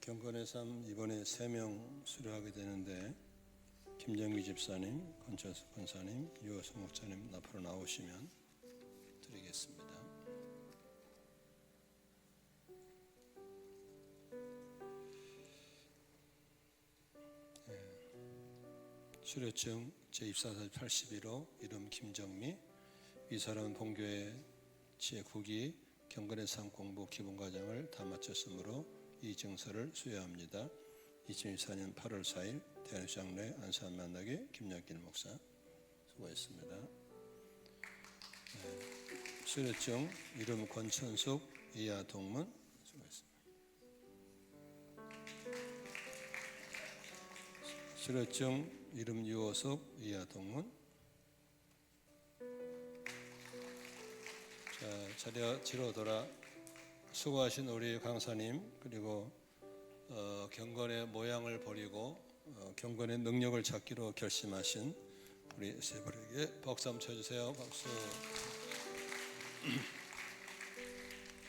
경건의 삶 이번에 세 명 수료하게 되는데 김정기 집사님, 권철수 권사님, 유호수 목사님 앞으로 나오시면 드리겠습니다. 예. 수료증 제24사 81호 이름 김정미 이 사람은 본교회 제9기 경건의 삶 공부 기본 과정을 다 마쳤으므로 이 증서를 수여합니다. 2024년 8월 4일 대한장로회 안산 만나게 김양길 목사 수고했습니다. 네. 수료증 이름 권천숙 이하 동문 수고했습니다. 수료증 이름 유호숙 이하 동문 자, 자리 지로 돌아 수고하신 우리 강사님 그리고 어, 경건의 모양을 버리고 어, 경건의 능력을 찾기로 결심하신 우리 세 분에게 박수 한번 쳐주세요. 박수.